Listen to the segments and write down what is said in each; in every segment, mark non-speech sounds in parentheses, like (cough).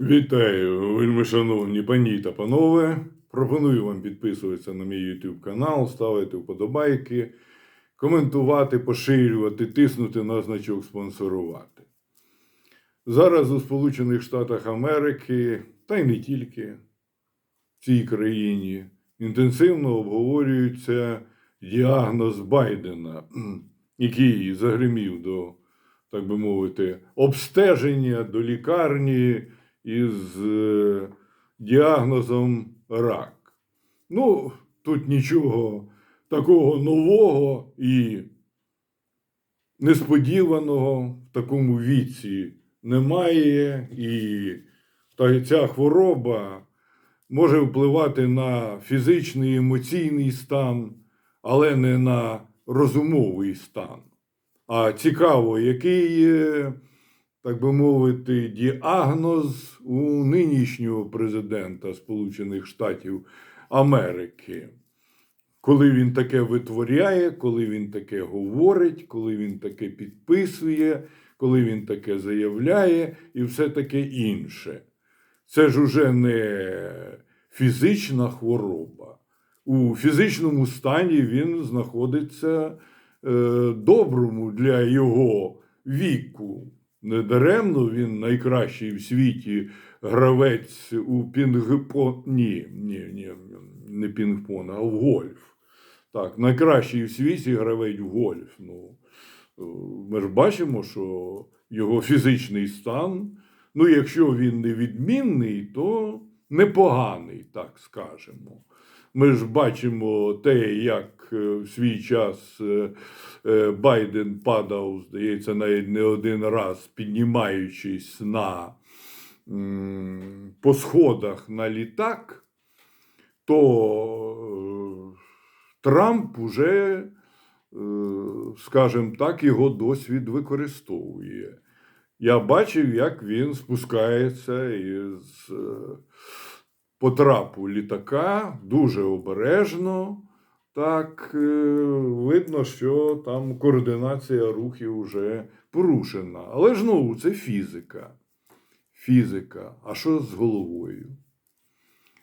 Вітаю, вельми шановні пані та панове. Пропоную вам підписуватися на мій YouTube канал, ставити вподобайки, коментувати, поширювати, тиснути на значок спонсорувати. Зараз у Сполучених Штатах Америки, та й не тільки в цій країні, інтенсивно обговорюється діагноз Байдена, (clears throat) який загримів до, так би мовити, обстеження до лікарні із е, діагнозом рак. Ну, тут нічого такого нового і несподіваного в такому віці немає, і ця хвороба може впливати на фізичний емоційний стан, але не на розумовий стан. А цікаво, який, так би мовити, діагноз у нинішнього президента Сполучених Штатів Америки. Коли він таке витворяє, коли він таке говорить, коли він таке підписує, коли він таке заявляє і все таке інше. Це ж уже не фізична хвороба. У фізичному стані він знаходиться е, доброму для його віку. Недаремно він найкращий в світі гравець у пінгпон. Ні, ні, ні, не пінгпон, а в гольф. Так, найкращий в світі гравець в гольф. Ну, е, ми ж бачимо, що його фізичний стан, ну, якщо він не відмінний, то непоганий, так скажемо. Ми ж бачимо те, як е, в свій час е, е, Байден падав, здається, навіть не один раз, піднімаючись на, по сходах на літак, то Трамп уже, скажімо так, його досвід використовує. Я бачив, як він спускається із е, по трапу літака дуже обережно. Так, е, видно, що там координація рухів вже порушена. Але ж знову це фізика. Фізика. А що з головою?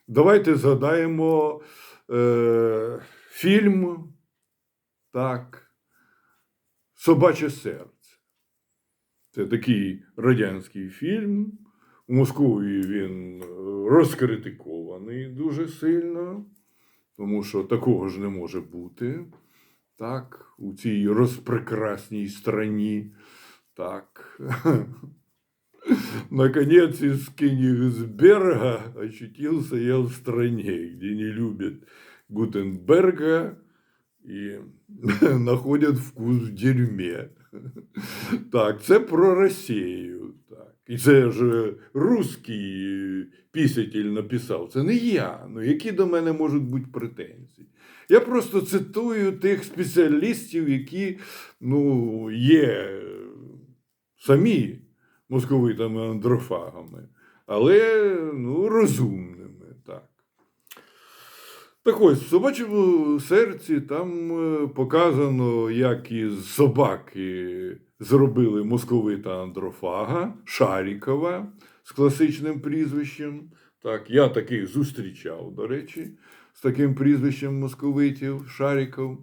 Давайте згадаємо е, фільм так, Собаче серце. Це такий радянський фільм. У Московії він е, розкритикований дуже сильно, тому що такого ж не може бути. Так, у цій розпрекрасній страні. Так. (laughs) Наконец, из Кенигсберга очутился я в стране, где не любят Гутенберга и (laughs) находят вкус в дерьме. Так, це про Росію. Так. І це ж русський писатель написав. Це не я. Ну які до мене можуть бути претензії? Я просто цитую тих спеціалістів, які ну, є самі московитами андрофагами, але ну, розумними. Так. Ось, в собачому серці там е, показано, як із собаки зробили московита андрофага Шарікова з класичним прізвищем. Так, я таких зустрічав, до речі, з таким прізвищем московитів Шаріков.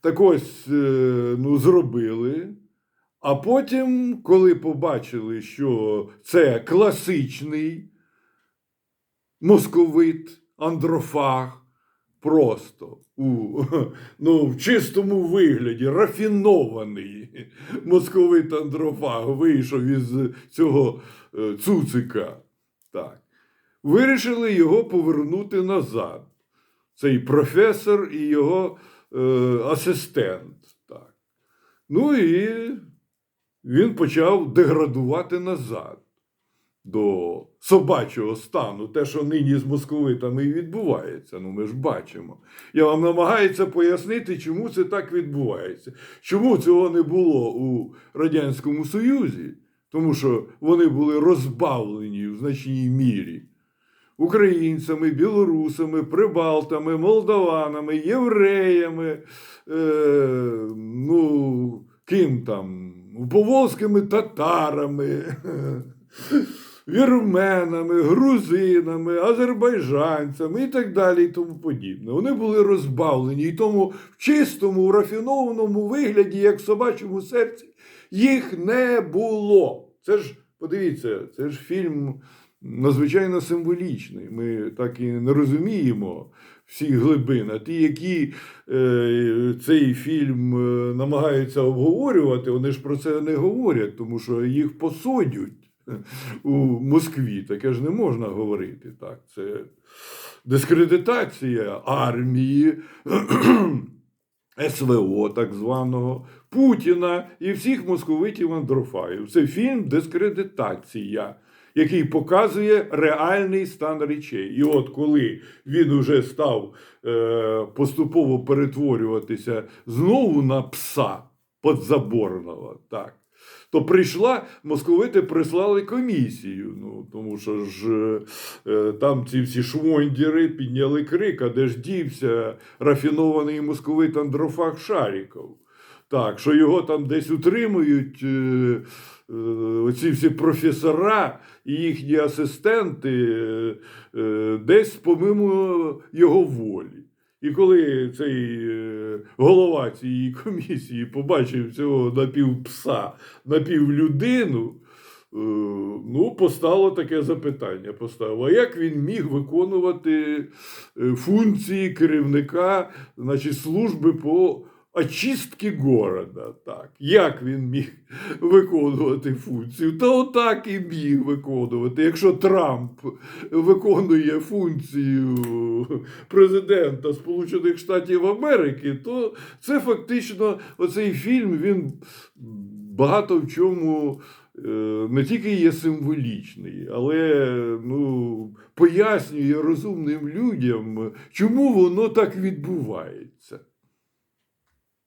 Так ось, е, ну, зробили. А потім, коли побачили, що це класичний московит, андрофаг, просто у, (laughs) ну, в чистому вигляді, рафінований московит андрофаг вийшов із цього е, цуцика. Так. Вирішили його повернути назад. Цей професор і його е, асистент. Так. Ну і він почав деградувати назад до собачого стану, те, що нині з московитами і відбувається. Ну, ми ж бачимо. Я вам намагаюся пояснити, чому це так відбувається. Чому цього не було у Радянському Союзі? Тому що вони були розбавлені в значній мірі. Українцями, білорусами, прибалтами, молдаванами, євреями, е, ну, ким там, поволзькими татарами, (laughs) вірменами, грузинами, азербайджанцями і так далі, і тому подібне. Вони були розбавлені, і тому в чистому, рафінованому вигляді, як в собачому серці, їх не було. Це ж, подивіться, це ж фільм надзвичайно символічний. Ми так і не розуміємо всі глибин. А ті, які е, цей фільм е, намагаються обговорювати, вони ж про це не говорять, тому що їх посадять у Москві. Таке ж не можна говорити. Так, це дискредитація армії. (clears throat) СВО, так званого, Путіна і всіх московитів андрофаїв. Це фільм Дискредитація, який показує реальний стан речей. І от коли він уже став е, поступово перетворюватися знову на пса подзаборного, так. То прийшла, московити прислали комісію. Ну, тому що ж е, там ці всі швондіри підняли крик, а де ж дівся рафінований московит Андрофаг Шаріков. Так, що його там десь утримують е, е, оці всі професора і їхні асистенти е, е, десь помимо його волі. І коли цей е, голова цієї комісії побачив цього напівпса, напівлюдину, е, ну, постало таке запитання. Поставило, а як він міг виконувати е, функції керівника значить, служби по очистки города? Так. Як він міг виконувати функцію? Та отак і міг виконувати. Якщо Трамп виконує функцію президента Сполучених Штатів Америки, то це фактично оцей фільм він багато в чому е, не тільки є символічний, але ну, пояснює розумним людям, чому воно так відбувається.